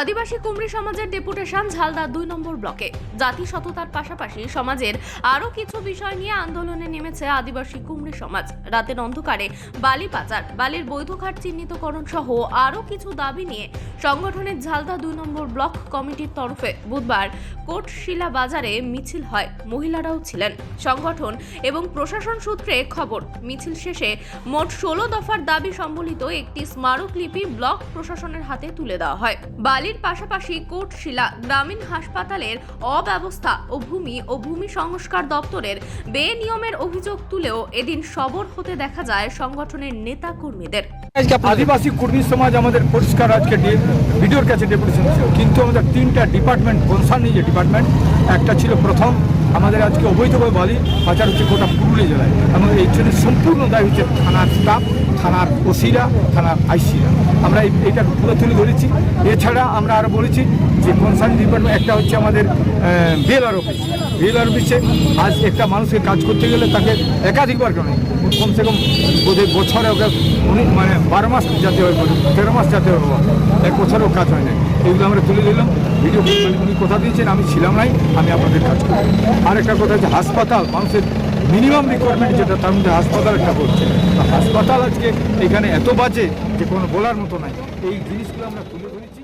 আদিবাসী কুমরি সমাজের ডেপুটেশন ঝালদা দুই নম্বর ব্লকে। জাতি সততার পাশাপাশি সমাজের আরও কিছু বিষয় নিয়ে আন্দোলনে নেমেছে আদিবাসী কুমরি সমাজ। রাতের অন্ধকারে বালি পাচার, বালির বৈধ ঘাট চিহ্নিতকরণ সহ আরও কিছু দাবি নিয়ে সংগঠনের ঝালদা দুই নম্বর ব্লক কমিটির তরফে বুধবার কোটশিলা বাজারে মিছিল হয়, মহিলারাও ছিলেন। সংগঠন এবং প্রশাসন সূত্রে খবর, মিছিল শেষে মোট ষোলো দফার দাবি সম্বলিত একটি স্মারকলিপি ব্লক প্রশাসনের হাতে তুলে দেওয়া হয়। বালির পাশাপাশি কোটশিলা গ্রামীণ হাসপাতালের অব্যবস্থা ও ভূমি ও ভূমি সংস্কার দপ্তরের বেনিয়মের অভিযোগ তুলেও এদিন সবর হতে দেখা যায় সংগঠনের নেতা কর্মীদের আদিবাসী কর্মী সমাজ আমাদের পরিষ্কার আজকে ভিডিওর কাছে ডেপুটেশন ছিল কিন্তু আমাদের তিনটা ডিপার্টমেন্ট কনসার্নিং যে ডিপার্টমেন্ট, একটা ছিল প্রথম, আমাদের আজকে অবৈধভাবে বালি পাচার হচ্ছে গোটা পুরুলিয়া জেলায়। এবং এই জন্য সম্পূর্ণ দায় হচ্ছে থানার স্টাফ থানার ওসিরা, থানার আইসিরা। আমরা এটা পুরো তুলে ধরেছি। এছাড়া আমরা আরও বলেছি যে কনসার্ন ডিপার্টমেন্ট, একটা হচ্ছে আমাদের বিএলআর অফিস বিএলআর অফিসে আজ একটা মানুষকে কাজ করতে গেলে তাকে একাধিকবার কেন কমসে কম বোধহয় বছরে ওকে মানে বারো মাস যাতে হয় তেরো মাস যাতে হবে এক বছরেও কাজ হয় না এগুলো আমরা তুলে দিলাম। ভিডিও উনি কথা দিয়েছেন, আমি ছিলাম নাই, আমি আপনাদের কাজ করি আর একটা কথা হচ্ছে, হাসপাতাল, মানুষের মিনিমাম রিকোয়ারমেন্ট যেটা, তার মধ্যে হাসপাতাল একটা করছে হাসপাতাল আজকে এখানে এত বাজে যে কোনো বলার মতো নাই। এই জিনিসগুলো আমরা তুলে ধরেছি।